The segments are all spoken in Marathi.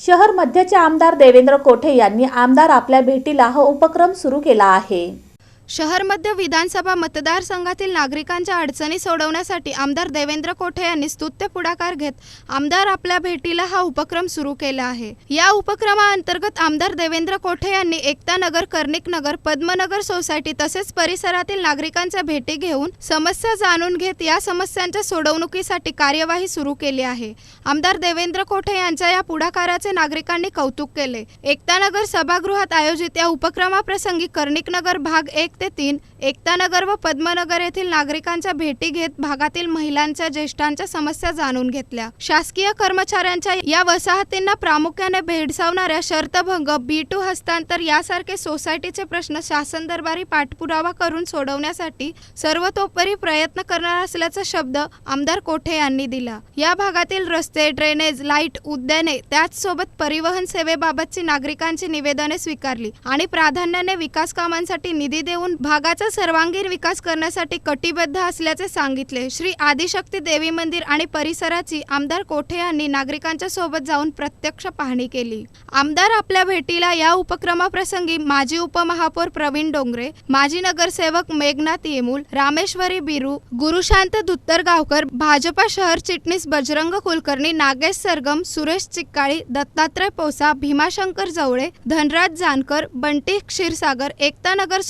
शहर मध्यचे आमदार देवेंद्र कोठे यांनी आमदार आपल्या भेटीला हा उपक्रम सुरू केला आहे. शहर मध्य विधानसभा मतदारसंघातील नागरिकांच्या अडचणी सोडवण्यासाठी आमदार देवेंद्र कोठे यांनी स्तुत्य पुढाकार घेत आमदार आपल्या भेटीला हा उपक्रम सुरू केला आहे. या उपक्रमाअंतर्गत आमदार देवेंद्र कोठे यांनी एकता नगर कर्णिक नगर पद्मनगर सोसायटी तसेच परिसरातील नागरिकांच्या भेटी घेऊन समस्या जाणून घेत या समस्यांच्या सोडवणुकीसाठी कार्यवाही सुरू केली आहे. आमदार देवेंद्र कोठे यांच्या या पुढाकाराचे नागरिकांनी कौतुक केले. एकतानगर सभागृहात आयोजित या उपक्रमाप्रसंगी कर्णिक नगर भाग एक ते तीन एकतानगर व पद्मनगर येथील नागरिकांच्या भेटी घेत भागातील महिलांच्या ज्येष्ठांच्या समस्या जाणून घेतल्या. शासकीय कर्मचाऱ्यांच्या या वसाहतींना प्रामुख्याने भेडसावणाऱ्या शर्तभंग बी टू हस्तांतर यासारखे सोसायटीचे प्रश्न शासन दरबारी पाठपुरावा करून सोडवण्यासाठी सर्वतोपरी प्रयत्न करणार असल्याचा शब्द आमदार कोठे यांनी दिला. या भागातील रस्ते ड्रेनेज लाइट उद्याने त्याचसोबत परिवहन सेवेबाबतची नागरिकांची निवेदने स्वीकारली आणि प्राधान्याने विकास कामांसाठी निधी देऊन भागाचा सर्वांगीण विकास करण्यासाठी कटिबद्ध असल्याचे सांगितले. श्री आदिशक्ती देवी मंदिर आणि परिसराची आमदार कोठे यांनी नागरिकांच्या सोबत जाऊन प्रत्यक्ष पाहणी केली. आमदार आपल्या भेटीला या उपक्रमाप्रसंगी माजी उपमहापौर प्रवीण डोंगरे माजी नगरसेवक मेघनाथ येमूल रामेश्वरी बिरू गुरुशांत धुत्तरगावकर भाजपा शहर चिटणीस बजरंग कुलकर्णी नागेश सरगम सुरेश चिक्काळी दत्तात्रय पोसा भीमाशंकर जवळे धनराज जानकर बंटी क्षीरसागर एकतानगर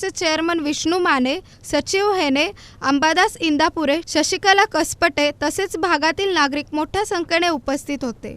संस्थेचे चेअरमन विष्णू माने सचिव हेने अंबादास इंदापुरे शशिकला कसपटे तसेच भागातील नागरिक मोठ्या संख्येने उपस्थित होते.